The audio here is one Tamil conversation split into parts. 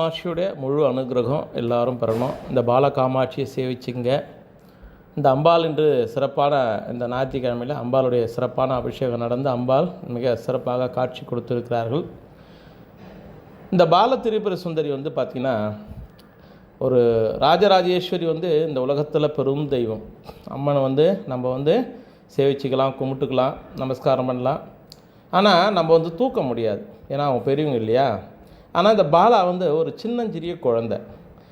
காமாட்சியுடைய முழு அனுகிரகம் எல்லாரும் பெறணும். இந்த பால காமாட்சியை சேவிச்சிங்க. இந்த அம்பாள் என்று சிறப்பான இந்த ஞாயிற்றுக்கிழமையில் அம்பாளுடைய சிறப்பான அபிஷேகம் நடந்து அம்பாள் மிக சிறப்பாக காட்சி கொடுத்திருக்கிறார்கள். இந்த பால திரிபுர சுந்தரி வந்து பார்த்திங்கன்னா ஒரு ராஜராஜேஸ்வரி வந்து இந்த உலகத்தில் பெரும் தெய்வம். அம்மனை வந்து நம்ம வந்து சேவிச்சுக்கலாம் கும்பிட்டுக்கலாம் நமஸ்காரம் பண்ணலாம். ஆனால் நம்ம வந்து தூக்க முடியாது. ஏன்னா அவங்க பெரியவங்க இல்லையா? ஆனால் இந்த பாலா வந்து ஒரு சின்னஞ்சிறிய குழந்தை.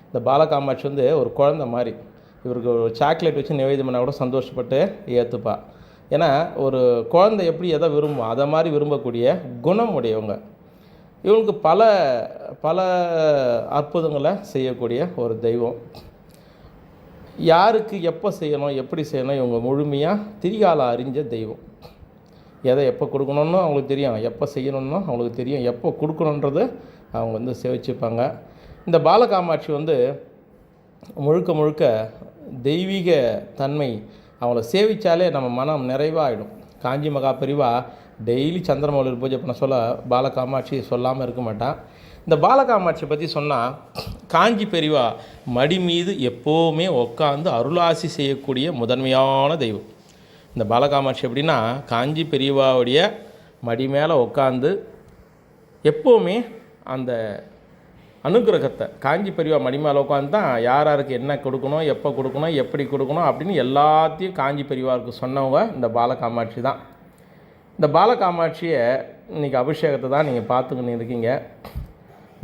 இந்த பாலா காமாட்சி வந்து ஒரு குழந்தை மாதிரி. இவருக்கு ஒரு சாக்லேட் வச்சு நிவேதம் பண்ணால் கூட சந்தோஷப்பட்டு ஏற்றுப்பா ஏன்னா ஒரு குழந்தை எப்படி எதை விரும்பும் அதை மாதிரி விரும்பக்கூடிய குணம் உடையவங்க. இவனுக்கு பல பல அற்புதங்களை செய்யக்கூடிய ஒரு தெய்வம். யாருக்கு எப்போ செய்யணும் எப்படி செய்யணும் இவங்க முழுமையாக திரிகால அறிஞ்ச தெய்வம். எதை எப்போ கொடுக்கணுன்னு அவங்களுக்கு தெரியும். எப்போ செய்யணும்னு அவங்களுக்கு தெரியும். எப்போ கொடுக்கணுன்றது அவங்க வந்து சேவிச்சுப்பாங்க. இந்த பாலகாமாட்சி வந்து முழுக்க முழுக்க தெய்வீக தன்மை அவங்கள சேவித்தாலே நம்ம மனம் நிறைவாகிடும் காஞ்சி மகா பிரிவா டெய்லி சந்திரமௌலியில் பூஜை பண்ண சொல்ல பாலகாமாட்சி சொல்லாமல் இருக்க மாட்டான். இந்த பாலகாமாட்சி பற்றி சொன்னால் காஞ்சி பெரிவா மடி மீது எப்போவுமே உட்காந்து அருளாசி செய்யக்கூடிய முதன்மையான தெய்வம். இந்த பாலகாமாட்சி எப்படின்னா காஞ்சி பெரியவாவுடைய மடி மேலே உட்காந்து எப்போவுமே அந்த அனுகிரகத்தை காஞ்சி பெரியவா மடி மேலே உட்காந்து தான் யார் யாருக்கு என்ன கொடுக்கணும் எப்போ கொடுக்கணும் எப்படி கொடுக்கணும் அப்படின்னு எல்லாத்தையும் காஞ்சி பெரியவாருக்கு சொன்னவங்க இந்த பாலகாமாட்சி தான். இந்த பாலகாமாட்சியை இன்றைக்கி அபிஷேகத்தை தான் நீங்கள் பார்த்துக்கின்னு இருக்கீங்க.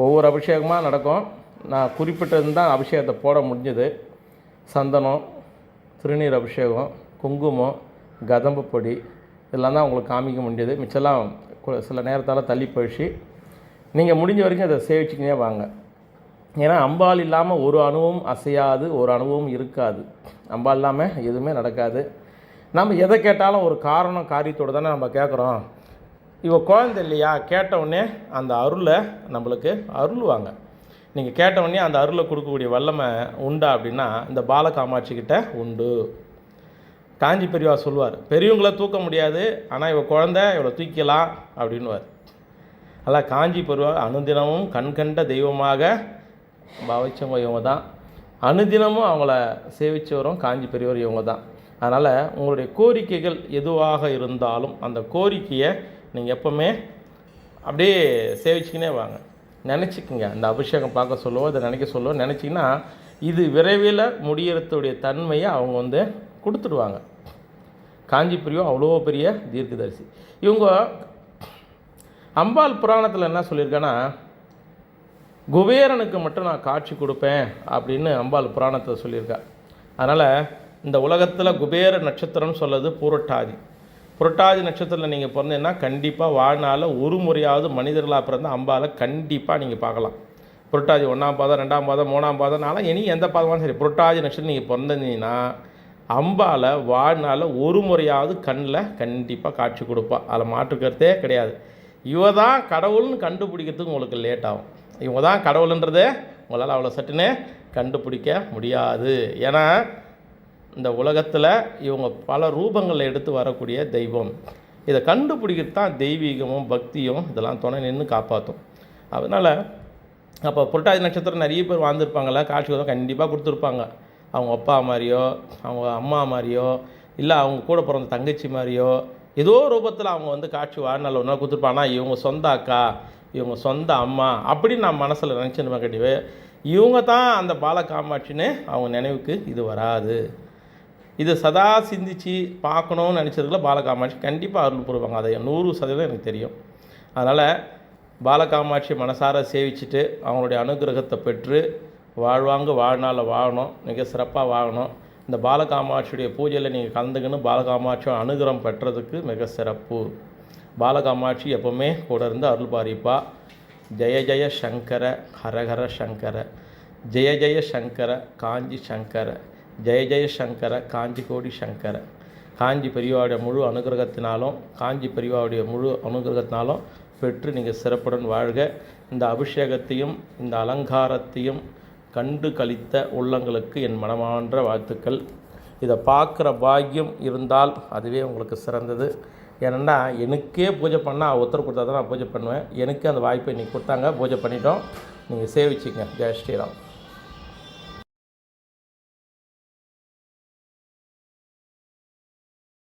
ஒவ்வொரு அபிஷேகமாக நடக்கும். நான் குறிப்பிட்டது தான் அபிஷேகத்தை போட முடிஞ்சது. சந்தனம் திருநீர் அபிஷேகம் குங்குமம் கதம்பு பொடி இதெல்லாம் தான் உங்களுக்கு காமிக்க முடியாது மிச்சம்லாம் கு- சில நேரத்தால் தள்ளி போயிடுச்சு நீங்கள் முடிஞ்ச வரைக்கும் அதை சேவிச்சுக்கினே வாங்க. ஏன்னா அம்பாள் இல்லாமல் ஒரு அணுவும் அசையாது ஒரு அணுவும் இருக்காது. அம்பாள் இல்லாமல் எதுவுமே நடக்காது. நம்ம எதை கேட்டாலும் ஒரு காரணம் காரியத்தோடு தானே நம்ம கேட்குறோம். இவ குழந்தை இல்லையா? கேட்டவுடனே அந்த அருளை நம்மளுக்கு அருள்வாங்க. நீங்கள் கேட்ட உடனே அந்த அருளை கொடுக்கக்கூடிய வல்லமை உண்டா அப்படின்னா இந்த பாலகாமாட்சிக்கிட்ட உண்டு. காஞ்சி பெரியவா சொல்லுவார் பெரியவங்கள தூக்க முடியாது ஆனால் இவள் குழந்தை இவளை தூக்கிக்கலாம் அப்படின்னுவார். அதான் காஞ்சி பெரியவா அனுதினமும் கண்கண்ட தெய்வமாக பாவிச்சவங்க இவங்க தான். அனுதினமும் அவங்கள சேவிச்சவரும் காஞ்சி பெரியவர் இவங்க தான். அதனால் உங்களுடைய கோரிக்கைகள் எதுவாக இருந்தாலும் அந்த கோரிக்கையை நீங்கள் எப்போவுமே அப்படியே சேவிச்சுக்கினே வாங்க. நினச்சிக்கங்க. அந்த அபிஷேகம் பார்க்க சொல்லுவோம் இதை நினைக்க சொல்லுவோம். நினச்சிங்கன்னா இது விரைவில் முடியறதுடைய தன்மையை அவங்க வந்து கொடுத்துடுவாங்க. காஞ்சிபுரியும் அவ்வளோ பெரிய தீர்க்கதரிசி. இவங்க அம்பாள் புராணத்தில் என்ன சொல்லியிருக்கேன்னா குபேரனுக்கு மட்டும் நான் காட்சி கொடுப்பேன் அப்படின்னு அம்பாள் புராணத்தில் சொல்லியிருக்கா. அதனால் இந்த உலகத்தில் குபேர நட்சத்திரம்னு சொல்லுது புரட்டாதி. புரட்டாதி நட்சத்திரத்தில் நீங்கள் பிறந்தீங்கன்னா கண்டிப்பாக வாழ்நாளில் ஒரு முறையாவது மனிதர்களாக பிறந்த அம்பாலை கண்டிப்பாக நீங்கள் பார்க்கலாம். புரட்டாதி ஒன்றாம் பாதம் ரெண்டாம் பாதம் மூணாம் பாதம் நாளாக இனி எந்த பாதமாலும் சரி புரட்டாதி நட்சத்திரம் நீங்கள் பிறந்திருந்தீங்கன்னா அம்பால் வாழ்நாளில் ஒரு முறையாவது கண்ணில் கண்டிப்பாக காட்சி கொடுப்பா. அதில் மாற்றுக்கிறதே கிடையாது. இவ தான் கடவுள்னு கண்டுபிடிக்கிறதுக்கு உங்களுக்கு லேட் ஆகும். இவங்க தான் கடவுளுன்றதே உங்களால் அவ்வளோ சட்டுன்னு கண்டுபிடிக்க முடியாது. ஏன்னா இந்த உலகத்தில் இவங்க பல ரூபங்களில் எடுத்து வரக்கூடிய தெய்வம். இதை கண்டுபிடிக்கிறது தான் தெய்வீகமும் பக்தியும் இதெல்லாம் துணை நின்று காப்பாற்றும் அதனால் அப்போ புரட்டாதி நட்சத்திரம் நிறைய பேர் வாழ்ந்துருப்பாங்கள்ல காட்சி கண்டிப்பாக கொடுத்துருப்பாங்க. அவங்க அப்பா மாதிரியோ அவங்க அம்மா மாதிரியோ இல்லை அவங்க கூட பிறந்த தங்கச்சி மாதிரியோ ஏதோ ரூபத்தில் அவங்க வந்து காட்சி வாழ்நாள் ஒன்றா கொடுத்துருப்பாங்க ஆனால் இவங்க சொந்த அக்கா இவங்க சொந்த அம்மா அப்படின்னு நான் மனசில் நினச்சிருப்பேன் கண்டிப்பாக இவங்க தான் அந்த பால காமாட்சின்னு அவங்க நினைவுக்கு இது வராது. இது சதா சிந்திச்சு பார்க்கணும்னு நினச்சதுக்குள்ள பாலகாமாட்சி கண்டிப்பாக அருள் புரிவாங்க. அதை நூறு சதவீதம் எனக்கு தெரியும். அதனால் பாலகாமாட்சி மனசார சேவிச்சுட்டு அவங்களுடைய அனுகிரகத்தை பெற்று வாழ்வாங்க வாழ்நாளில் வாழணும். மிக சிறப்பாக வாழணும். இந்த பாலகாமாட்சியுடைய பூஜையில் நீங்கள் கலந்துக்கணும் பாலகாமாட்சியோட அனுகிரகம் பெற்றதுக்கு மிக சிறப்பு. பாலகாமாட்சி எப்பவுமே கூட இருந்து அருள் பாரிப்பா. ஜெய ஜெய சங்கர ஹரஹர சங்கர. ஜெய ஜெய சங்கர காஞ்சி சங்கர. ஜெய ஜெய சங்கர காஞ்சி கோடி சங்கர. காஞ்சி பெரியவாவுடைய முழு அனுகிரகத்தினாலும் காஞ்சி பெரியவாவுடைய முழு அனுகிரகத்தினாலும் பெற்று நீங்கள் சிறப்புடன் வாழ்க. இந்த அபிஷேகத்தையும் இந்த அலங்காரத்தையும் கண்டு கழித்த உள்ளங்களுக்கு என் மனமான்ற வாழ்த்துக்கள். இதை பார்க்குற பாக்கியம் இருந்தால் அதுவே உங்களுக்கு சிறந்தது. ஏன்னா எனக்கே பூஜை பண்ணால் ஒருத்தர் கொடுத்தா தான் நான் பூஜை பண்ணுவேன். எனக்கு அந்த வாய்ப்பை இன்றைக்கி கொடுத்தாங்க. பூஜை பண்ணிட்டோம். நீங்கள் சேவிச்சிங்க. ஜெய் ஸ்ரீராம்.